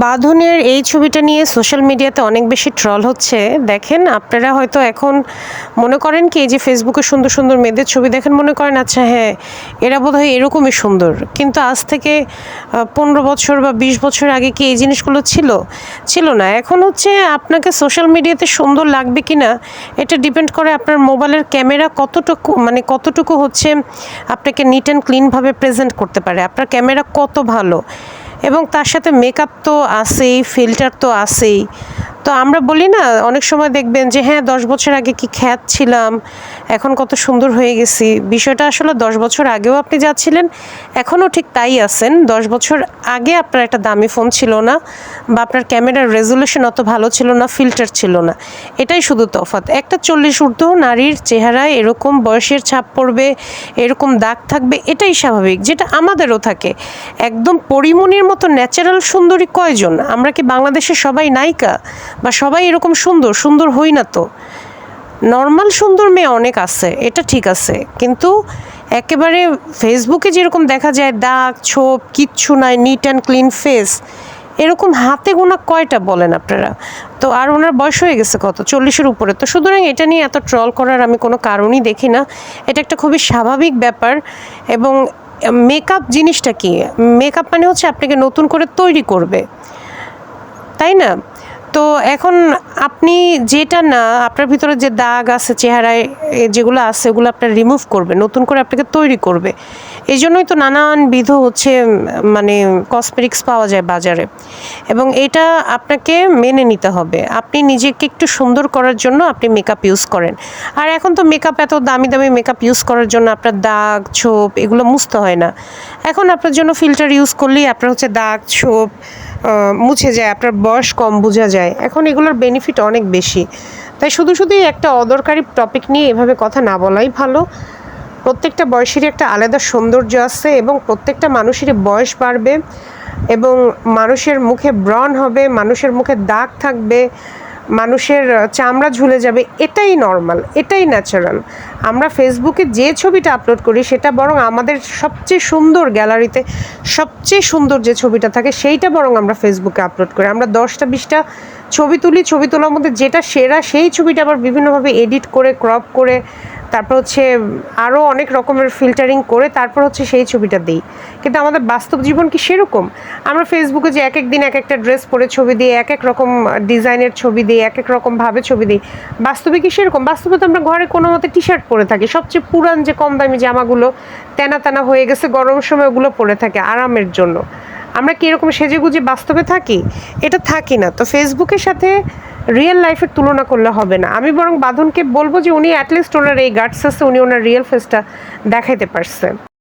বাঁধনের এই ছবিটা নিয়ে সোশ্যাল মিডিয়াতে অনেক বেশি ট্রল হচ্ছে। দেখেন, আপনারা হয়তো এখন মনে করেন কি, এই যে ফেসবুকে সুন্দর সুন্দর মেয়েদের ছবি দেখেন, মনে করেন আচ্ছা হ্যাঁ এরা বোধহয় এরকমই সুন্দর। কিন্তু আজ থেকে পনেরো বছর বা বিশ বছর আগে কি এই জিনিসগুলো ছিল? ছিল না। এখন হচ্ছে আপনাকে সোশ্যাল মিডিয়াতে সুন্দর লাগবে কি না, এটা ডিপেন্ড করে আপনার মোবাইলের ক্যামেরা কতটুকু মানে কতটুকু হচ্ছে আপনাকে নিট অ্যান্ড ক্লিনভাবে প্রেজেন্ট করতে পারে। আপনার ক্যামেরা কত ভালো? এবং তার সাথে মেকআপ তো আছেই ফিল্টার তো আছেই। তো আমরা বলি না, অনেক সময় দেখবেন যে হ্যাঁ দশ বছর আগে কি খ্যাত ছিলাম, এখন কত সুন্দর হয়ে গেছি। বিষয়টা আসলে দশ বছর আগেও আপনি যাচ্ছিলেন, এখনও ঠিক তাই আছেন। দশ বছর আগে আপনার একটা দামি ফোন ছিল না, বা আপনার ক্যামেরার রেজুলেশন অত ভালো ছিল না, ফিল্টার ছিল না। এটাই শুধু তফাৎ। একটা চল্লিশ ঊর্ধ্ব নারীর চেহারায় এরকম বয়সের ছাপ পড়বে, এরকম দাগ থাকবে, এটাই স্বাভাবিক। যেটা আমাদেরও থাকে। একদম পরিমণির মতো ন্যাচারাল সুন্দরী কয়জন? আমরা কি বাংলাদেশের সবাই নায়িকা? বা সবাই এরকম সুন্দর সুন্দর হই না তো। নর্মাল সুন্দর মেয়ে অনেক আছে, এটা ঠিক আছে। কিন্তু একেবারে ফেসবুকে যেরকম দেখা যায় দাগ, ছোপ, কিচ্ছু নাই নিট অ্যান্ড ক্লিন ফেস এরকম হাতে গোনা কয়টা বলেন আপনারা? তো আর ওনার বয়স হয়ে গেছে কত? চল্লিশের উপরে। তো সুতরাং এটা নিয়ে এত ট্রল করার আমি কোনো কারণই দেখি না। এটা একটা খুবই স্বাভাবিক ব্যাপার এবং মেকআপ জিনিসটা কি? মেকআপ মানে হচ্ছে আপনাকে নতুন করে তৈরি করবে। তাই না? তো এখন আপনি যেটা না, আপনার ভিতরে যে দাগ আছে, চেহারায় যেগুলো আছে ওগুলো আপনার রিমুভ করবে, নতুন করে আপনাকে তৈরি করবে। এই জন্যই তো নানানবিধ হচ্ছে মানে কসমেটিক্স পাওয়া যায় বাজারে। এবং এটা আপনাকে মেনে নিতে হবে। আপনি নিজেকে একটু সুন্দর করার জন্য আপনি মেকআপ ইউজ করেন। আর এখন তো মেকআপ এত দামি দামি মেকআপ ইউজ করার জন্য আপনার দাগ, ছোপ, এগুলো মুছতে হয় না। এখন আপনার জন্য ফিল্টার ইউজ করলেই আপনার হচ্ছে দাগ, ছোপ মুছে যায়, আপনার বয়স কম বোঝা যায়। এখন এগুলোর বেনিফিট অনেক বেশি। তাই শুধু শুধুই একটা অদরকারি টপিক নিয়ে এভাবে কথা না বলাই ভালো। প্রত্যেকটা বয়সেরই একটা আলাদা সৌন্দর্য আছে এবং প্রত্যেকটা মানুষেরই বয়স বাড়বে এবং মানুষের মুখে ব্রণ হবে, মানুষের মুখে দাগ থাকবে। মানুষের চামড়া ঝুলে যাবে, এটাই নর্মাল এটাই ন্যাচারাল আমরা ফেসবুকে যে ছবিটা আপলোড করি, সেটা বরং আমাদের সবচেয়ে সুন্দর গ্যালারিতে সবচেয়ে সুন্দর যে ছবিটা থাকে, সেইটা বরং আমরা ফেসবুকে আপলোড করি। আমরা দশটা, বিশটা ছবি তুলি, ছবি তোলার মধ্যে যেটা সেরা, সেই ছবিটা আবার বিভিন্নভাবে এডিট করে ক্রপ করে তারপর হচ্ছে আরও অনেক রকমের ফিল্টারিং করে তারপর হচ্ছে সেই ছবিটা দিই। কিন্তু আমাদের বাস্তব জীবন কি সেরকম? আমরা ফেসবুকে যে এক এক দিন এক একটা ড্রেস পরে ছবি দিই, এক এক রকম ডিজাইনের ছবি দিই, এক এক রকম ভাবে ছবি দিই, বাস্তবে কি সেরকম? বাস্তবে তো আমরা ঘরে কোনো মতে টি শার্ট পরে থাকি। সবচেয়ে পুরান যে কম দামি জামাগুলো তেনা তেনা হয়ে গেছে, গরম সময় ওগুলো পরে থাকে আরামের জন্য। আমরা কীরকম এরকম সেজে গুজে বাস্তবে থাকি? এটা থাকি না। তো ফেসবুকের সাথে রিয়েল লাইফের তুলনা করলে হবে না। আমি বরং বাঁধনকে বলব যে উনি অ্যাটলিস্ট ওনার এই গার্ডস আছে, উনি ওনার রিয়েল ফেসটা দেখাইতে পারছে।